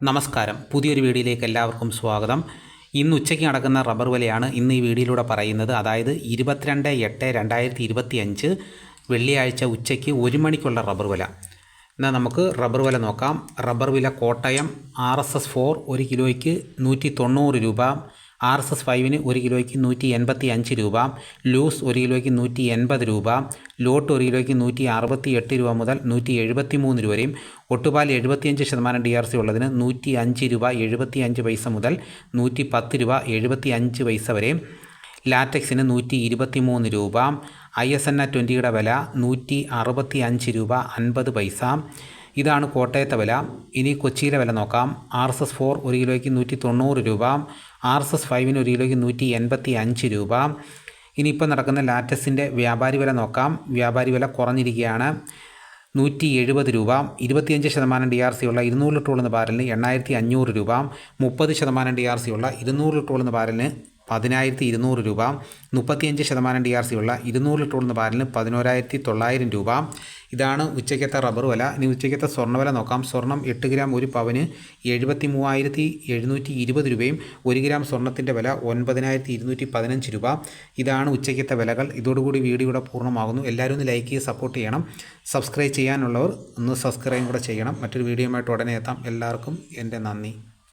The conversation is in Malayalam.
നമസ്കാരം. പുതിയൊരു വീഡിയോയിലേക്ക് എല്ലാവർക്കും സ്വാഗതം. ഇന്ന് ഉച്ചയ്ക്ക് നടക്കുന്ന റബ്ബർ വിലയാണ് ഇന്ന് ഈ വീഡിയോയിലൂടെ പറയുന്നത്. അതായത് ഇരുപത്തിരണ്ട് എട്ട് രണ്ടായിരത്തി ഇരുപത്തി അഞ്ച് വെള്ളിയാഴ്ച ഉച്ചയ്ക്ക് ഒരു മണിക്കുള്ള റബ്ബർ വില. എന്നാൽ നമുക്ക് റബ്ബർ വില നോക്കാം. റബ്ബർ വില Kottayam R S S four ഒരു കിലോയ്ക്ക് നൂറ്റി തൊണ്ണൂറ് രൂപ. ആർ എസ് എസ് ഫൈവിന് ഒരു കിലോയ്ക്ക് നൂറ്റി എൺപത്തി അഞ്ച് രൂപ ലൂസ് ഒരു കിലോയ്ക്ക് നൂറ്റി എൺപത് രൂപ ലോട്ട് ഒരു കിലോയ്ക്ക് നൂറ്റി അറുപത്തി എട്ട് രൂപ മുതൽ നൂറ്റി എഴുപത്തി മൂന്ന് രൂപ വരെയും ഒട്ടുപാൽ എഴുപത്തിയഞ്ച് ശതമാനം ഡി ആർ സി ഉള്ളതിന് നൂറ്റി അഞ്ച് രൂപ എഴുപത്തി അഞ്ച് പൈസ മുതൽ നൂറ്റി പത്ത് രൂപ എഴുപത്തി അഞ്ച് പൈസ വരെ. ലാറ്റക്സിന് നൂറ്റി ഇരുപത്തി മൂന്ന് രൂപ ഐ എസ് എൻ എ ട്വന്റിയുടെ വില നൂറ്റി അറുപത്തി അഞ്ച് രൂപ അൻപത് പൈസ. ഇതാണ് കോട്ടയത്തെ വില. ഇനി കൊച്ചിയിലെ വില നോക്കാം. ആർ എസ് എസ് ഫോർ ഒരു കിലോയ്ക്ക് നൂറ്റി തൊണ്ണൂറ് രൂപ. ആർ എസ് എസ് ഫൈവിന് ഒരു കിലോയ്ക്ക് നൂറ്റി എൺപത്തി അഞ്ച് രൂപ. ഇനിയിപ്പോൾ നടക്കുന്ന ലാറ്റസിന്റെ വ്യാപാരി വില നോക്കാം. വ്യാപാരി വില കുറഞ്ഞിരിക്കുകയാണ്. നൂറ്റി എഴുപത് രൂപ. ഇരുപത്തിയഞ്ച് ശതമാനം ഡി ആർ സി ഉള്ള ഇരുന്നൂറ് ലിറ്റർ ഉള്ള ബാരലിന് എണ്ണായിരത്തി അഞ്ഞൂറ് രൂപ. മുപ്പത് ശതമാനം ഡി ആർ സി ഉള്ള ഇരുന്നൂറ് ലിറ്റർ ഉള്ള ബാരലിന് പതിനായിരത്തി ഇരുന്നൂറ് രൂപ മുപ്പത്തിയഞ്ച് ശതമാനം ഡി ആർ സി ഉള്ള ഇരുന്നൂറ് ലിറ്റർ ഉള്ള ബാരലിന് പതിനോരായിരത്തി തൊള്ളായിരം രൂപ. ഇതാണ് ഉച്ചയ്ക്കത്തെ റബ്ബർ വില. ഇനി ഉച്ചയ്ക്കത്തെ സ്വർണവില നോക്കാം. സ്വർണം എട്ട് ഗ്രാം ഒരു പവന് എഴുപത്തി മൂവായിരത്തി എഴുന്നൂറ്റി ഇരുപത് രൂപയും ഒരു ഗ്രാം സ്വർണത്തിന്റെ വില ഒൻപതിനായിരത്തി ഇരുന്നൂറ്റി പതിനഞ്ച് രൂപ. ഇതാണ് ഉച്ചയ്ക്കത്തെ വിലകൾ. ഇതോടുകൂടി വീഡിയോ ഇവിടെ പൂർണമാകുന്നു. എല്ലാവരും ഒന്ന് ലൈക്ക് ചെയ്ത് സപ്പോർട്ട് ചെയ്യണം. സബ്സ്ക്രൈബ് ചെയ്യാനുള്ളവർ ഒന്ന് സബ്സ്ക്രൈബ് കൂടെ ചെയ്യണം. മറ്റൊരു വീഡിയോയുമായിട്ട് ഉടനെ എത്താം. എല്ലാവർക്കും എന്റെ നന്ദി.